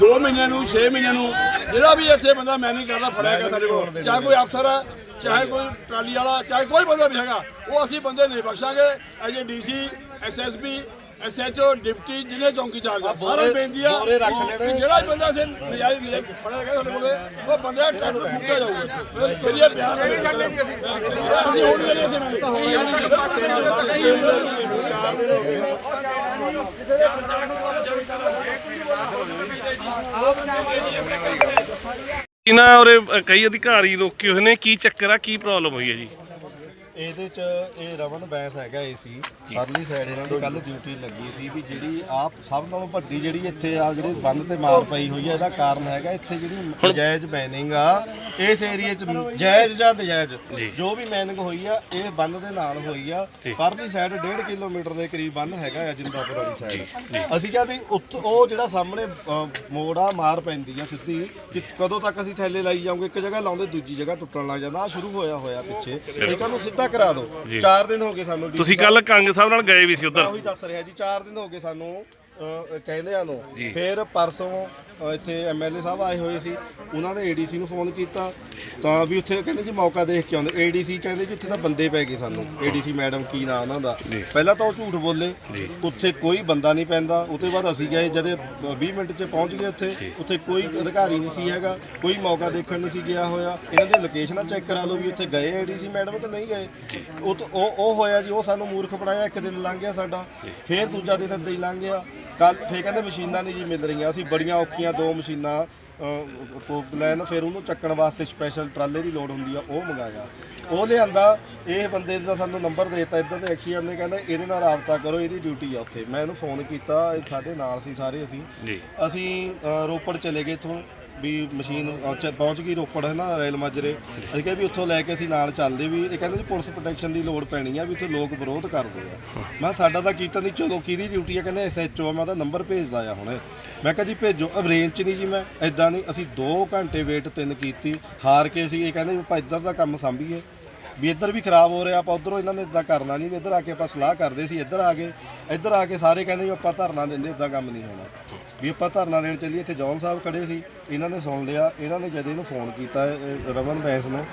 2 ਮਹੀਨਿਆਂ ਨੂੰ 6 ਮਹੀਨਿਆਂ ਨੂੰ ਜਿਹੜਾ ਵੀ ਇੱਥੇ ਬੰਦਾ ਮੈਨੇਜ ਕਰਦਾ ਫੜਿਆ ਗਿਆ ਸਾਡੇ ਕੋਲ। ਚਾਹੇ ਕੋਈ ਅਫਸਰ ਹੈ ਚਾਹੇ ਕੋਈ ਟਰਾਲੀ ਵਾਲਾ ਚਾਹੇ ਕੋਈ ਬੰਦਾ ਵੀ ਹੈਗਾ ਉਹ ਅਸੀਂ ਬੰਦੇ ਨਹੀਂ ਬਖਸ਼ਾਂਗੇ। As DC SSP SHO deputy ਜ਼ਿਲ੍ਹੇ ਚੌਂਕੀ ਚਾਰਜ ਸਾਰੇ ਬੇਨਤੀ ਆ। ਜਿਹੜਾ ਵੀ ਬੰਦਾ ਸੇ ਨਜਾਇਜ਼ ਨਜਾਇਜ਼ ਫੜਿਆ ਗਿਆ ਸਾਡੇ ਕੋਲੇ ਉਹ ਬੰਦੇ ਟਰੈਕਟਰ ਫੁੱਕਿਆ ਜਾਊਗਾ। ਇਹ ਬਿਆਨ ਹੈ ਅਸੀਂ ਹੁਣ ਵੀ ਇੱਥੇ ਮੈਨੇਜ ਇਹਨਾਂ ਔਰ ਕਈ ਅਧਿਕਾਰੀ ਰੋਕੇ ਹੋਏ ਨੇ, ਕੀ ਚੱਕਰ ਆ, ਕੀ ਪ੍ਰੋਬਲਮ ਹੋਈ ਹੈ ਜੀ? ਇਹਦੇ ਚ ਇਹ ਰਮਨ ਬੈਂਸ ਹੈਗਾ ਏਸੀ ਪਰਲੀ ਸਾਈਡ ਇਹਨਾਂ ਦੀ ਕੱਲ ਡਿਊਟੀ ਲੱਗੀ ਸੀ ਵੀ ਜਿਹੜੀ ਆਪ ਸਭ ਨਾਲੋਂ ਵੱਡੀ ਜਿਹੜੀ ਇੱਥੇ ਆ ਜਿਹੜੇ ਬੰਦ ਤੇ ਮਾਰ ਪਈ ਹੋਈ ਹੈ ਇਹਦਾ ਕਾਰਨ ਹੈਗਾ ਇੱਥੇ ਜਿਹੜੀ ਨਜਾਇਜ਼ ਬੈਨਿੰਗ ਆ ਇਸ ਏਰੀਏ ਚ ਜਾਇਜ਼ ਜਾਂ ਨਜਾਇਜ਼ ਜੋ। ਵੀ ਮੈਨਿੰਗ ਹੋਈ ਆ ਇਹ ਬੰਦ ਦੇ ਨਾਲ ਹੋਈ ਆ। ਪਰਲੀ ਸਾਈਡ 1.5 ਕਿਲੋਮੀਟਰ ਦੇ ਕਰੀਬ ਬੰਦ ਹੈਗਾ ਆ ਜਿੰਦਾਪੁਰ ਵਾਲੀ ਸਾਈਡ ਅਸੀਂ ਕਿਹਾ ਵੀ ਉੱਥ- ਉਹ ਜਿਹੜਾ ਸਾਹਮਣੇ ਮੋੜ ਆ ਮਾਰ ਪੈਂਦੀ ਆ ਸਿੱਧੀ ਕਿ ਕਦੋਂ ਤੱਕ ਅਸੀਂ ਥੈਲੇ ਲਾਈ ਜਾਵਾਂਗੇ ਇੱਕ ਜਗ੍ਹਾ ਲਾਉਂਦੇ ਦੂਜੀ ਜਗ੍ਹਾ ਟੁੱਟਣ ਲੱਗ ਜਾਂਦਾ। ਆ ਸ਼ੁਰੂ ਹੋਇਆ ਹੋਇਆ ਪਿੱਛੇ। ਇਹ ਨੂੰ ਸਿੱਧਾ ਕਰਾ ਦਿਓ 4 ਦਿਨ ਹੋ ਗਏ ਸਾਨੂੰ ਤੁਸੀਂ ਕੱਲ ਕੰਗ ਸਾਹਿਬ ਨਾਲ ਗਏ ਵੀ ਸੀ ਉਧਰ? ਉਹੀ ਦੱਸ ਰਿਹਾ ਜੀ 4 ਦਿਨ ਹੋ ਗਏ ਸਾਨੂੰ। ਅਹ, ਕਹਿੰਦਿਆਂ ਨੂੰ ਫਿਰ ਪਰਸੋਂ ਇੱਥੇ ਐਮਐਲਏ ਸਾਹਿਬ ਆਏ ਹੋਏ ਸੀ। ਉਹਨਾਂ ਨੇ ਏਡੀਸੀ ਨੂੰ ਫੋਨ ਕੀਤਾ। ਤਾਂ ਵੀ ਉੱਥੇ ਕਹਿੰਦੇ ਜੀ ਮੌਕਾ ਦੇਖ ਕੇ ਆਉਂਦੇ। ਏਡੀਸੀ ਕਹਿੰਦੇ ਜੀ ਉੱਥੇ ਤਾਂ ਬੰਦੇ ਪੈ ਗਏ ਸਾਨੂੰ। ਏਡੀਸੀ ਮੈਡਮ ਕੀ ਨਾਂ ਉਹਨਾਂ ਦਾ? ਪਹਿਲਾਂ ਤਾਂ ਉਹ ਝੂਠ ਬੋਲੇ। ਉੱਥੇ ਕੋਈ ਬੰਦਾ ਨਹੀਂ ਪੈਂਦਾ। ਉਹ ਤੋਂ ਬਾਅਦ ਅਸੀਂ ਗਏ। ਜਦੇ 20 ਮਿੰਟ 'ਚ ਪਹੁੰਚ ਗਏ ਉੱਥੇ ਉੱਥੇ ਕੋਈ ਅਧਿਕਾਰੀ ਨਹੀਂ ਸੀ ਹੈਗਾ। ਕੋਈ ਮੌਕਾ ਦੇਖਣ ਨਹੀਂ ਸੀ ਗਿਆ ਹੋਇਆ। ਇਹਨਾਂ ਦੀਆਂ ਲੋਕੇਸ਼ਨਾਂ ਚੈੱਕ ਕਰਾ ਲਓ ਵੀ ਉੱਥੇ ਗਏ ਏਡੀਸੀ ਮੈਡਮ ਤਾਂ ਨਹੀਂ ਗਏ। ਉਹ ਉਹ ਹੋਇਆ ਜੀ ਉਹ ਸਾਨੂੰ ਮੂਰਖ ਬਣਾਇਆ। ਇੱਕ ਦਿਨ ਲੰਘ ਗਿਆ ਸਾਡਾ। ਫੇਰ ਦੂਜਾ ਦਿਨ ਏਦਾਂ ਹੀ ਲੰਘ ਗਿਆ। ਕੱਲ ਫੇਰ ਕਹਿੰਦੇ ਮਸ਼ੀਨਾਂ ਨਹੀਂ ਜੀ ਮਿਲ ਰਹੀਆਂ। ਅਸੀਂ ਬੜੀਆਂ ਔਖੀਆਂ ਦੋ ਮਸ਼ੀਨਾਂ ਲੈਣ ਫਿਰ ਉਹਨੂੰ ਚੱਕਣ ਵਾਸਤੇ ਸਪੈਸ਼ਲ ਟਰਾਲੇ ਦੀ ਲੋੜ ਹੁੰਦੀ ਆ ਉਹ ਮੰਗਾਇਆ। ਉਹ ਲਿਆਂਦਾ ਇਹ ਬੰਦੇ ਦਾ ਸਾਨੂੰ ਨੰਬਰ ਦੇ ਦਿੱਤਾ ਇੱਧਰ ਦੇ ਐਕਸੀਅਨ ਨੇ ਕਹਿੰਦਾ ਇਹਦੇ ਨਾਲ ਰਾਬਤਾ ਕਰੋ ਇਹਦੀ ਡਿਊਟੀ ਆ ਉੱਥੇ। ਮੈਂ ਇਹਨੂੰ ਫੋਨ ਕੀਤਾ ਸਾਡੇ ਨਾਲ ਸੀ ਸਾਰੇ ਅਸੀਂ। ਅਸੀਂ ਰੋਪੜ ਚਲੇ ਗਏ ਇੱਥੋਂ। ਵੀ ਮਸ਼ੀਨ ਉੱਥੇ ਪਹੁੰਚ ਗਈ ਰੋਪੜ, ਹੈ ਨਾ, ਰੇਲ ਮਾਜਰੇ। ਅਸੀਂ ਕਿਹਾ ਵੀ ਉੱਥੋਂ ਲੈ ਕੇ ਅਸੀਂ ਨਾਲ ਚੱਲਦੇ ਵੀ, ਇਹ ਕਹਿੰਦੇ ਜੀ ਪੁਲਿਸ ਪ੍ਰੋਟੈਕਸ਼ਨ ਦੀ ਲੋੜ ਪੈਣੀ ਆ ਵੀ ਉੱਥੇ ਲੋਕ ਵਿਰੋਧ ਕਰਦੇ ਆ। ਮੈਂ ਕਿਹਾ ਸਾਡਾ ਤਾਂ ਕੀਤਾ ਨਹੀਂ, ਚਲੋ ਕਿਹਦੀ ਡਿਊਟੀ ਆ? ਕਹਿੰਦੇ ਐਸਐਚਓ ਮੈਂ ਉਹਦਾ ਨੰਬਰ ਭੇਜਦਾ ਆ ਹੁਣੇ। ਮੈਂ ਕਿਹਾ ਜੀ ਭੇਜੋ ਅਰੇਂਜ ਚ ਨਹੀਂ ਜੀ ਮੈਂ ਐਦਾਂ ਨਹੀਂ, ਅਸੀਂ 2 ਘੰਟੇ ਵੇਟ ਤਿੰਨ ਕੀਤੀ, ਹਾਰ ਕੇ ਅਸੀਂ ਇਹ ਕਹਿੰਦੇ ਵੀ ਆਪਾਂ ਇੱਧਰ ਦਾ ਕੰਮ ਸੰਭੀਏ। ਵੀ ਇੱਧਰ ਵੀ ਖਰਾਬ ਹੋ ਰਿਹਾ, ਆਪਾਂ ਉਧਰੋਂ ਇਹਨਾਂ ਨੇ ਇਦਾਂ ਕਰਨਾ ਨਹੀਂ, ਵੀ ਇੱਧਰ ਆ ਕੇ ਆਪਾਂ ਸਲਾਹ ਕਰਦੇ ਸੀ, ਇੱਧਰ ਆ ਕੇ, ਇੱਧਰ ਆ ਕੇ ਸਾਰੇ ਕਹਿੰਦੇ ਵੀ ਆਪਾਂ ਧਰਨਾ ਦਿੰਦੇ ਇਦਾਂ ਕੰਮ ਨਹੀਂ ਹੋਣਾ। ਵੀ ਆਪਾਂ ਧਰਨਾ ਦੇਣ ਚੱਲੀਏ, ਇੱਥੇ ਜੌਨ ਸਾਹਿਬ ਖੜੇ ਸੀ, ਇਹਨਾਂ ਨੇ ਸੁਣ ਲਿਆ, ਇਹਨਾਂ ਨੇ ਜਦ ਇਹਨੂੰ ਫੋਨ ਕੀਤਾ, ਇਹ ਰਮਨ ਬੈਂਸ ਨੂੰ,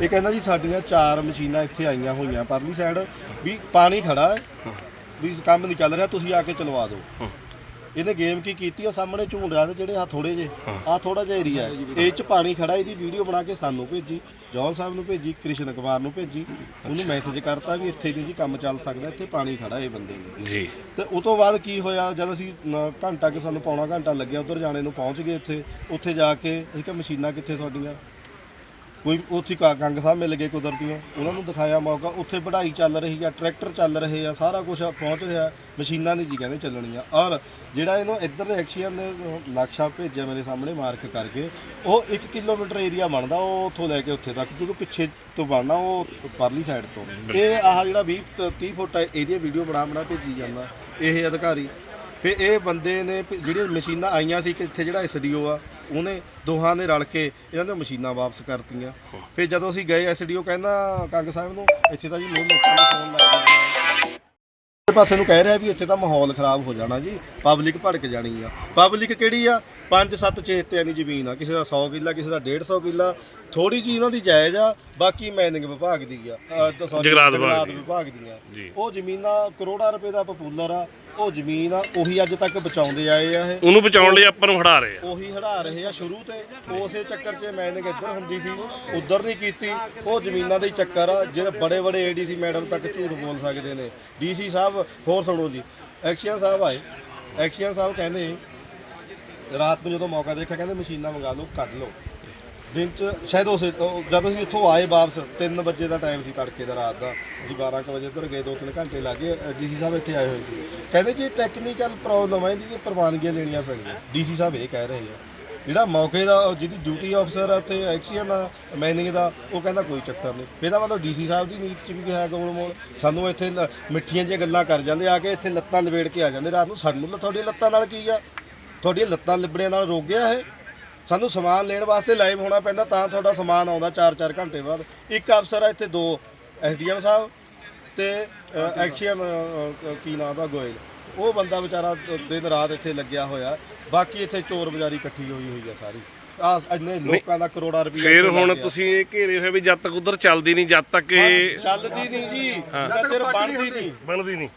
ਇਹ ਕਹਿੰਦਾ ਜੀ ਸਾਡੀਆਂ ਚਾਰ ਮਸ਼ੀਨਾਂ ਇੱਥੇ ਆਈਆਂ ਹੋਈਆਂ, ਪਰਲੀ ਸਾਈਡ ਵੀ ਪਾਣੀ ਖੜਾ ਹੈ, ਵੀ ਕੰਮ ਨਹੀਂ ਚੱਲ ਰਿਹਾ, ਤੁਸੀਂ ਆ ਕੇ ਚਲਵਾ ਦਿਓ। ਇਹਨੇ ਗੇਮ ਕੀ ਕੀਤੀ? ਆ ਸਾਹਮਣੇ ਝੂੰਡਿਆਂ ਦੇ ਜਿਹੜੇ ਆ ਥੋੜੇ ਜੇ ਆ ਥੋੜਾ ਜਿਹਾ ਏਰੀਆ ਇਹ ਚ ਪਾਣੀ ਖੜਾ ਇਹਦੀ ਵੀਡੀਓ ਬਣਾ ਕੇ ਸਾਨੂੰ ਭੇਜੀ। ਜੌਲ ਸਾਹਿਬ ਨੂੰ ਭੇਜੀ ਕ੍ਰਿਸ਼ਨ ਕੁਮਾਰ ਨੂੰ ਭੇਜੀ। ਉਹਨੂੰ ਮੈਸੇਜ ਕਰਤਾ ਵੀ ਇੱਥੇ ਨਹੀਂ ਜੀ ਕੰਮ ਚੱਲ ਸਕਦਾ ਇੱਥੇ ਪਾਣੀ ਖੜਾ ਇਹ ਬੰਦੇ ਨੂੰ ਜੀ। ਤੇ ਉਸ ਤੋਂ ਬਾਅਦ ਕੀ ਹੋਇਆ? ਜਦ ਅਸੀਂ ਨ- ਘੰਟਾ ਕਿ ਸਾਨੂੰ ਪੌਣਾ ਘੰਟਾ ਲੱਗਿਆ ਉਧਰ ਜਾਣੇ ਨੂੰ ਪਹੁੰਚ ਗਏ ਇੱਥੇ। ਉੱਥੇ ਜਾ ਕੇ ਅਸੀਂ ਕਿਹਾ ਮਸ਼ੀਨਾਂ ਕਿੱਥੇ ਤੁਹਾਡੀਆਂ? ਕੋਈ ਉੱਥੇ ਕਾ ਗੰਗ ਸਾਹਿਬ ਮਿਲ ਗਏ ਕੁਦਰਤੀਆਂ, ਉਹਨਾਂ ਨੂੰ ਦਿਖਾਇਆ ਮੌਕਾ, ਉੱਥੇ ਪੜ੍ਹਾਈ ਚੱਲ ਰਹੀ ਆ, ਟਰੈਕਟਰ ਚੱਲ ਰਹੇ ਆ, ਸਾਰਾ ਕੁਝ ਪਹੁੰਚ ਰਿਹਾ, ਮਸ਼ੀਨਾਂ ਨਹੀਂ ਜੀ ਕਹਿੰਦੇ ਚੱਲਣੀਆਂ। ਔਰ ਜਿਹੜਾ ਇਹਨੂੰ ਇੱਧਰ ਦੇ ਐਕਸੀਅਨ ਨੇ ਨਕਸ਼ਾ ਭੇਜਿਆ ਮੇਰੇ ਸਾਹਮਣੇ ਮਾਰਕ ਕਰਕੇ, ਉਹ 1 ਕਿਲੋਮੀਟਰ ਏਰੀਆ ਬਣਦਾ, ਉਹ ਉੱਥੋਂ ਲੈ ਕੇ ਉੱਥੇ ਤੱਕ, ਕਿਉਂਕਿ ਪਿੱਛੇ ਤੋਂ ਬਣਨਾ, ਉਹ ਪਰਲੀ ਸਾਈਡ ਤੋਂ। ਇਹ ਆਹ ਜਿਹੜਾ 20 30 ਫੁੱਟ ਇਹਦੀ ਵੀਡੀਓ ਬਣਾ ਬਣਾ ਭੇਜੀ ਜਾਂਦਾ, ਇਹ ਅਧਿਕਾਰੀ। ਫਿਰ ਇਹ ਬੰਦੇ ਨੇ, ਜਿਹੜੀਆਂ ਮਸ਼ੀਨਾਂ ਆਈਆਂ ਸੀ, ਕਿ ਇੱਥੇ ਜਿਹੜਾ ਐਸਡੀਓ ਆ ਉਹਨੇ ਦੋਹਾਂ ਨੇ ਰਲ ਕੇ ਇਹਨਾਂ ਦੀਆਂ ਮਸ਼ੀਨਾਂ ਵਾਪਸ ਕਰਤੀਆਂ। ਫਿਰ ਜਦੋਂ ਅਸੀਂ ਗਏ ਐਸਡੀਓ ਕਹਿੰਦਾ ਕੰਗ ਸਾਹਿਬ ਨੂੰ ਇੱਥੇ ਤਾਂ ਜੀ ਲੋਕ ਲੋਕਾਂ ਦੇ ਫੋਨ ਲੱਗ ਗਏ ਇੱਕ ਪਾਸੇ ਨੂੰ ਕਹਿ ਰਿਹਾ ਵੀ ਇੱਥੇ ਤਾਂ ਮਾਹੌਲ ਖਰਾਬ ਹੋ ਜਾਣਾ ਜੀ ਪਬਲਿਕ ਭੜਕ ਜਾਣੀ ਆ। ਪਬਲਿਕ ਕਿਹੜੀ ਆ? 5-7 ਚੇਤਿਆਂ ਦੀ ਜ਼ਮੀਨ ਆ ਕਿਸੇ ਦਾ 100 ਕਿੱਲਾ ਕਿਸੇ ਦਾ 150 ਕਿੱਲਾ। ਥੋੜੀ ਜੀ ਉਹਨਾਂ ਦੀ ਜਾਇਜ਼ ਆ ਬਾਕੀ ਮੈਨਿੰਗ ਵਿਭਾਗ ਦੀ ਆ। ਜੰਗਲਾਤ ਵਿਭਾਗ ਦੀ। ਦੀਆਂ। ਉਹ ਜ਼ਮੀਨਾਂ ਕਰੋੜਾਂ ਰੁਪਏ ਦਾ ਪਪੂਲਰ ਆ ਉਹ ਜ਼ਮੀਨ ਆ ਉਹੀ ਅੱਜ ਤੱਕ ਬਚਾਉਂਦੇ ਆਏ ਆ ਇਹ। ਉਹਨੂੰ ਬਚਾਉਣ ਲਈ ਆਪਾਂ ਨੂੰ ਹਟਾ ਰਹੇ ਆ। ਉਹੀ ਹੜਾ ਰਹੇ ਆ ਸ਼ੁਰੂ ਤੇ। ਉਸੇ ਚੱਕਰ 'ਚ ਮੈਨਿੰਗ ਇੱਧਰ ਹੁੰਦੀ ਸੀ ਉਧਰ ਨਹੀਂ ਕੀਤੀ। ਉਹ ਜ਼ਮੀਨਾਂ ਦੇ ਹੀ ਚੱਕਰ ਆ ਜਿਹੜੇ ਬੜੇ ਬੜੇ ਏਡੀਸੀ ਮੈਡਮ ਤੱਕ ਝੂਠ ਬੋਲ ਸਕਦੇ ਨੇ। ਡੀਸੀ ਸਾਹਿਬ ਹੋਰ ਸੁਣੋ ਜੀ। ਐਕਸ਼ਨ ਸਾਹਿਬ ਆਏ। ਐਕਸ਼ਨ ਸਾਹਿਬ ਕਹਿੰਦੇ ਰਾਤ ਨੂੰ ਜਦੋਂ ਮੌਕਾ ਦੇਖਿਆ ਕਹਿੰਦੇ ਮਸ਼ੀਨਾਂ ਮੰਗਾ ਲਓ ਕੱਢ ਲਓ। ਦਿਨ ਚ ਸ਼ਾਇਦ ਉਸ ਜਦ ਅਸੀਂ ਇੱਥੋਂ ਆਏ ਵਾਪਸ 3 ਵਜੇ ਦਾ ਟਾਈਮ ਸੀ ਤੜਕੇ ਦਾ, ਰਾਤ ਦਾ ਜੀ 12 ਕੁ ਵਜੇ ਉੱਧਰ ਗਏ 2-3 ਘੰਟੇ ਲੱਗੇ, ਡੀਸੀ ਸਾਹਿਬ ਇੱਥੇ ਆਏ ਹੋਏ ਸੀ। ਕਹਿੰਦੇ ਜੀ ਟੈਕਨੀਕਲ ਪ੍ਰੋਬਲਮ ਹੈ ਇਹਦੀ ਪ੍ਰਵਾਨਗੀਆਂ ਲੈਣੀਆਂ ਪੈਣੀਆਂ ਡੀਸੀ ਸਾਹਿਬ ਇਹ ਕਹਿ ਰਹੇ ਆ। ਜਿਹੜਾ ਮੌਕੇ ਦਾ ਜਿਹਦੀ ਡਿਊਟੀ ਅਫਸਰ ਆ, ਉੱਥੇ ਐਕਸੀਅਨ ਦਾ ਮੈਨਿੰਗ ਦਾ, ਉਹ ਕਹਿੰਦਾ ਕੋਈ ਚੱਕਰ ਨਹੀਂ। ਇਹਦਾ ਮਤਲਬ ਡੀਸੀ ਸਾਹਿਬ ਦੀ ਨੀਤ ਚ ਵੀ ਹੈ ਗੋਲ ਮੋਲ ਸਾਨੂੰ ਇੱਥੇ ਲ- ਮਿੱਠੀਆਂ ਜਿਹੀਆਂ ਗੱਲਾਂ ਕਰ ਜਾਂਦੇ, ਆ ਕੇ ਇੱਥੇ ਲੱਤਾਂ ਲਵੇੜ ਕੇ ਆ ਜਾਂਦੇ। ਰਾਤ ਨੂੰ ਸਾਨੂੰ ਲ- ਤੁਹਾਡੀਆਂ ਲੱਤਾਂ ਨਾਲ ਕੀ ਆ? ਤੁਹਾਡੀਆਂ ਲੱਤਾਂ ਲਿਬੜਿਆਂ ਨਾਲ ਰੋਕ ਗਿਆ ਇਹ? ਸਾਨੂੰ ਸਮਾਨ ਲੈਣ ਵਾਸਤੇ ਲਾਈਵ ਹੋਣਾ ਪੈਂਦਾ ਤਾਂ ਤੁਹਾਡਾ ਸਮਾਨ ਆਉਂਦਾ 4-4 ਘੰਟੇ ਬਾਅਦ। ਇੱਕ ਅਫਸਰ ਆ ਇੱਥੇ ਦੋ ਐਸਡੀਐਮ ਸਾਹਿਬ ਤੇ ਐਕਸ਼ਨ ਕੀ ਨਾਮ ਦਾ ਗੋਇਲ। ਉਹ ਬੰਦਾ ਵਿਚਾਰਾ ਦਿਨ ਰਾਤ ਇੱਥੇ ਲੱਗਿਆ ਹੋਇਆ। ਬਾਕੀ ਇੱਥੇ ਚੋਰ ਬਜ਼ਾਰੀ ਇਕੱਠੀ ਹੋਈ ਹੋਈ ਆ ਸਾਰੀ। ਆ ਇੰਨੇ ਲੋਕਾਂ ਦਾ ਕਰੋੜਾਂ ਰੁਪਏ ਫਿਰ ਹੁਣ ਤੁਸੀਂ ਇਹ ਘੇਰੇ ਹੋਏ ਵੀ ਜਦ ਤੱਕ ਉਧਰ ਚੱਲਦੀ ਨਹੀਂ ਜਦ ਤੱਕ ਇਹ ਚੱਲਦੀ ਨਹੀਂ ਜੀ। ਜਦ ਤੱਕ ਬਣਦੀ ਨਹੀਂ ਬਣਦੀ ਨਹੀਂ।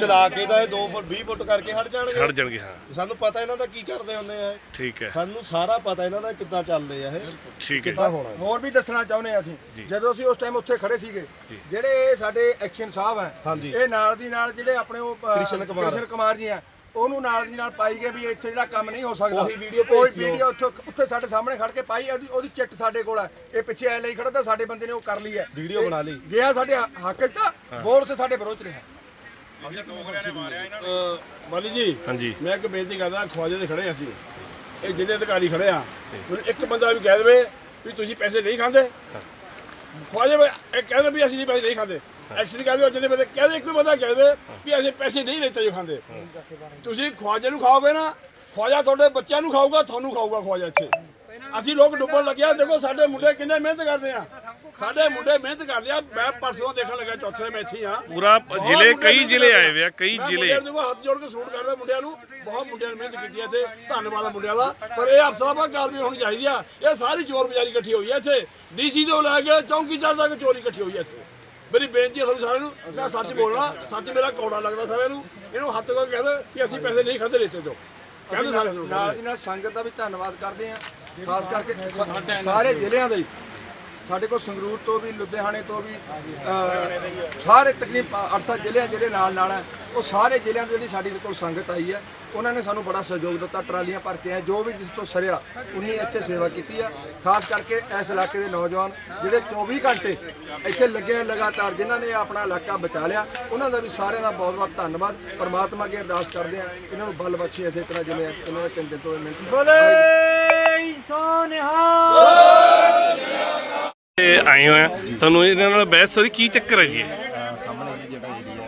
ਚਲਾ ਕੇ ਦਾ ਇਹ 2 ਫੁੱਟ 20 ਫੁੱਟ ਕਰਕੇ ਹਟ ਜਾਣਗੇ। ਜਾਣਗੇ ਹਾਂ। ਸਾਨੂੰ ਪਤਾ ਇਹਨਾਂ ਦਾ ਕੀ ਕਰਦੇ ਹੁੰਦੇ ਆ ਇਹ। ਠੀਕ ਹੈ। ਸਾਨੂੰ ਸਾਰਾ ਪਤਾ ਇਹਨਾਂ ਦਾ ਕਿੱਦਾਂ ਚੱਲਦੇ ਆ ਇਹ। ਠੀਕ ਹੈ। ਕਿੱਦਾਂ ਹੋਣਾ। ਹੋਰ ਵੀ ਦੱਸਣਾ ਚਾਹੁੰਦੇ ਆ ਅਸੀਂ। ਜਦੋਂ ਅਸੀਂ ਉਸ ਟਾਈਮ ਉੱਥੇ ਖੜੇ ਸੀਗੇ ਜਿਹੜੇ ਇਹ ਸਾਡੇ ਐਕਸ਼ਨ ਸਾਹਿਬ ਆ ਹਾਂਜੀ। ਇਹ ਨਾਲ ਦੀ ਨਾਲ ਜਿਹੜੇ ਆਪਣੇ ਉਹ ਅ, ਕ੍ਰਿਸ਼ਨ ਕੁਮਾਰ। ਕ੍ਰਿਸ਼ਨ ਕੁਮਾਰ ਜੀ ਆ ਉਹਨੂੰ ਨਾਲ ਦੀ ਨਾਲ ਪਾਈ ਗਏ ਵੀ ਇੱਥੇ ਜਿਹੜਾ ਕੰਮ ਨਹੀਂ ਹੋ ਸਕਦਾ। ਉਹੀ ਵੀਡੀਓ ਉਹ ਭੇਜੀ। ਵੀਡੀਓ ਉੱਥੇ ਉੱਥੇ ਸਾਡੇ ਸਾਹਮਣੇ ਖੜ ਕੇ ਪਾਈ ਉਹਦੀ ਉਹਦੀ ਚਿੱਟ ਸਾਡੇ ਕੋਲ ਆ। ਇਹ ਪਿੱਛੇ ਐ ਲਈ ਖੜਾ ਤਾਂ ਸਾਡੇ ਬੰਦੇ ਨੇ ਉਹ ਕਰ ਲਈ ਹੈ। ਵੀਡੀਓ ਬਣਾ ਲਈ। ਗਿਆ ਸਾਡੇ ਹ- ਹੱਕ 'ਚ ਤਾਂ ਬੋਲ ਉੱਥੇ ਸਾਡੇ ਵਿਰੋਧ 'ਚ ਰਿਹਾ। ਬਾਲੀ ਜੀ ਹਾਂਜੀ। ਮੈਂ ਇੱਕ ਬੇਨਤੀ ਕਰਦਾ ਖਵਾਜੇ ਦੇ ਖੜੇ ਹਾਂ ਅਸੀਂ। ਇਹ ਜਿਹੜੇ ਅਧਿਕਾਰੀ ਖੜੇ ਆ ਇੱਕ ਬੰਦਾ ਵੀ ਕਹਿ ਦੇਵੇ ਵੀ ਤੁਸੀਂ ਪੈਸੇ ਨਹੀਂ ਖਾਂਦੇ। ਖਵਾਜੇ ਵੀ ਇਹ ਕਹਿ ਦੇ ਵੀ ਅਸੀਂ ਨਹੀਂ ਪੈਸੇ ਨਹੀਂ ਖਾਂਦੇ। ਐਕਚੁਅਲੀ ਕਹਿੰਦੇ ਉਹ ਜਿਹੜੇ ਬੰਦੇ ਕਹਿੰਦੇ ਵੀ ਬੰਦਾ ਕਹਿ ਦੇ ਵੀ ਅਸੀਂ ਪੈਸੇ ਨਹੀਂ ਲੈਤੇ ਜੋ ਖਾਂਦੇ। ਤੁਸੀਂ ਖਵਾਜੇ ਨੂੰ ਖਾਓਗੇ ਨਾ ਖਵਾਜਾ ਤੁਹਾਡੇ ਬੱਚਿਆਂ ਨੂੰ ਖਾਊਗਾ ਤੁਹਾਨੂੰ ਖਾਊਗਾ ਖਵਾਜਾ ਇੱਥੇ। ਅਸੀਂ ਲੋਕ ਡੁੱਬਣ ਲੱਗਿਆ ਦੇਖੋ ਸਾਡੇ ਮੁੰਡੇ ਕਿੰਨੇ ਮਿਹਨਤ ਕਰਦੇ ਆ। ਸਾਡੇ ਮੁੰਡੇ ਮਿਹਨਤ ਕਰਦੇ ਆ ਮੈਂ ਪਰਸੋਂ ਦੇਖਣ ਲੱਗਾ ਚੌਥੇ ਮੈਂ ਇੱਥੇ ਆ। ਪੂਰਾ ਜ਼ਿਲ੍ਹੇ ਕਈ ਜ਼ਿਲ੍ਹੇ ਆਏ ਵੇ ਆ ਕਈ ਜ਼ਿਲ੍ਹੇ। ਨੂੰ ਹੱਥ ਜੋੜ ਕੇ ਸਲੂਟ ਕਰਦਾ ਮੁੰਡਿਆਂ ਨੂੰ ਬਹੁਤ ਮੁੰਡਿਆਂ ਨੇ ਮਿਹਨਤ ਕੀਤੀ ਹੈ ਇੱਥੇ ਧੰਨਵਾਦ ਆ ਮੁੰਡਿਆਂ ਦਾ। ਪਰ ਇਹ ਅਫਸਰਾਂ ਕਾਰਵਾਈ ਹੋਣੀ ਚਾਹੀਦੀ ਆ। ਇਹ ਸਾਰੀ ਚੋਰ ਬਜ਼ਾਰੀ ਇਕੱਠੀ ਹੋਈ ਹੈ ਇੱਥੇ। ਡੀਸੀ ਤੋਂ ਲੈ ਕੇ ਚੌਂਕੀਦਾਰ ਤੱਕ ਚੋਰੀ ਇਕੱਠੀ ਹੋਈ ਹੈ ਇੱਥੇ। ਮੇਰੀ ਬੇਨਤੀ ਹੈ ਤੁਹਾਨੂੰ ਸਾਰਿਆਂ ਨੂੰ ਮੈਂ ਸੱਚ ਬੋਲਣਾ ਸੱਚ ਮੇਰਾ ਕੌੜਾ ਲੱਗਦਾ ਸਾਰਿਆਂ ਨੂੰ। ਇਹਨੂੰ ਹੱਥ ਕੋ ਕਹਿ ਦੋ ਕਿ ਅਸੀਂ ਪੈਸੇ ਨਹੀਂ ਖਾਂਦੇ ਰੇਤੇ ਤੋਂ। ਕਹਿੰਦੇ ਸਾਰੇ ਨੂੰ ਨਾਲ ਦੀ ਨਾਲ ਸੰਗਤ ਦਾ ਵੀ ਧੰਨਵਾਦ ਕਰਦੇ ਆ ਖਾਸ ਕਰਕੇ ਸਾਰੇ ਜ਼ਿਲ੍ਹਿਆਂ ਦਾ ਹੀ। ਸਾਡੇ ਕੋਲ ਸੰਗਰੂਰ ਤੋਂ ਵੀ, ਲੁਧਿਆਣੇ ਤੋਂ ਵੀ ਸਾਰੇ ਤਕਰੀਬਨ 8-7 ਜ਼ਿਲ੍ਹੇ ਜਿਹੜੇ ਨਾਲ ਨਾਲ ਹੈ, ਉਹ ਸਾਰੇ ਜ਼ਿਲ੍ਹਿਆਂ ਤੋਂ ਜਿਹੜੀ ਸਾਡੀ ਕੋਲ ਸੰਗਤ ਆਈ ਹੈ। ਉਹਨਾਂ ਨੇ ਸਾਨੂੰ ਬੜਾ ਸਹਿਯੋਗ ਦਿੱਤਾ, ਟਰਾਲੀਆਂ ਭਰ ਕੇ ਆਏ, ਜੋ ਵੀ ਜਿਸ ਤੋਂ ਸਰਿਆ, ਉਨੀ ਇੱਥੇ ਸੇਵਾ ਕੀਤੀ ਆ ਖਾਸ ਕਰਕੇ ਇਸ ਇਲਾਕੇ ਦੇ ਨੌਜਵਾਨ ਜਿਹੜੇ 24 ਘੰਟੇ ਇੱਥੇ ਲੱਗੇ ਲਗਾਤਾਰ, ਜਿਨ੍ਹਾਂ ਨੇ ਆਪਣਾ ਇਲਾਕਾ ਬਚਾ ਲਿਆ, ਉਹਨਾਂ ਦਾ ਵੀ ਸਾਰਿਆਂ ਦਾ ਬਹੁਤ ਬਹੁਤ ਧੰਨਵਾਦ। ਪਰਮਾਤਮਾ ਅੱਗੇ ਅਰਦਾਸ ਕਰਦੇ ਆ ਇਹਨਾਂ ਨੂੰ ਬਲ ਬਖਸ਼ੇ ਇਸੇ ਤਰ੍ਹਾਂ ਜਿਵੇਂ ਇਹਨਾਂ ਨੇ ਤਿੰਨ ਦਿਨ ਤੋਂ ਮਿਹਨਤ ਬੋਲੇ ਤੇ ਆਏ ਆ। ਤੁਹਾਨੂੰ ਇਹਨਾਂ ਨਾਲ ਬਹਿਸ ਹੋਈ ਕੀ ਚੱਕਰ ਹੈ ਜੀ? ਸਾਹਮਣੇ ਜੀ ਜਿਹੜਾ ਏਰੀਆ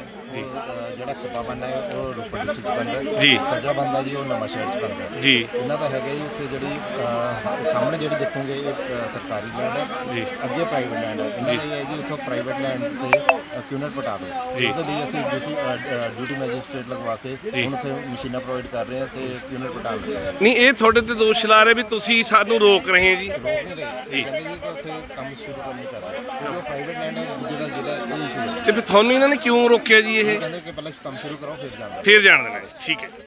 ਹੈ ਬੰਦਾ ਹੈ ਉਹ ਰੋਪੜ ਡਿਸਟ੍ਰਿਕਟ ਪੈਂਦਾ ਹੈ। ਜੀ। ਸੱਜਾ ਬੰਦਾ ਜੀ ਉਹ ਨਵਾਂ ਸ਼ਹਿਰ ਚ ਹੈ। ਜੀ। ਇਹਨਾਂ ਦਾ ਹੈਗਾ ਜੀ ਉੱਥੇ ਜਿਹੜੀ ਅਹ, ਸਾਹਮਣੇ ਜਿਹੜੀ ਦੇਖੋਗੇ ਇਹ ਅਹ, ਸਰਕਾਰੀ ਲੈਂਡ ਹੈ। ਜੀ। ਅੱਗੇ ਪ੍ਰਾਈਵੇਟ ਲੈਂਡ ਹੈ। ਇਹਨਾਂ ਦੀ ਹੈ ਜੀ ਉੱਥੋਂ ਪ੍ਰਾਈਵੇਟ ਲੈਂਡ ਤੇ ਕਿਊਨਟ ਪਟਾ ਦਿਓ ਜੀ। ਉਹਦੇ ਲਈ ਅਸੀਂ ਡਿਊਟੀ ਡਿਊਟੀ ਮੈਜਿਸਟ੍ਰੇਟ ਲਗਵਾ ਕੇ ਹੁਣ ਉੱਥੇ ਮਸ਼ੀਨਾਂ ਪ੍ਰੋਵਾਈਡ ਕਰ ਰਹੇ ਹਾਂ ਤੇ ਕਿਊਨਟ ਪਟਾ ਰਹੇ ਹਾਂ। ਨਹੀਂ ਇਹ ਤੁਹਾਡੇ ਤੇ ਦੋਸ਼ ਲਾ ਰਹੇ ਵੀ ਤੁਸੀਂ ਸਾਨੂੰ ਰੋਕ ਰਹੇ ਹੋ ਜੀ। ਰੋਕ ਨਹੀਂ ਰਹੇ। ਜੀ। ਕਹਿੰਦੇ ਜੀ ਕਿ ਉੱਥੇ ਕੰਮ ਸ਼ੁਰੂ ਕਰਨ ਨਹੀਂ ਕਰ ਰਹੇ ਕਿਉਂਕਿ ਪ੍ਰਾਈਵੇਟ ਲੈਂਡ ਹੈ ਦੂਜੇ ਦਾ ਜਿਹੜਾ ਇਹ ਇਸ਼ੂ ਹੈ। ਤੇ ਫਿਰ ਤੁਹਾਨੂੰ ਇਹਨਾਂ ਨੇ ਕਿਉਂ ਰੋਕਿਆ ਜੀ ਇਹ? ਕਹਿੰਦੇ ਕਿ ਪਹਿਲਾਂ ਕੰਮ ਸ਼ੁਰੂ ਕਰੋ ਫਿਰ ਜਾਣਾ। ਫੇਰ ਜਾਣ ਦੇਣਾ ਜੀ। ਠੀਕ ਹੈ।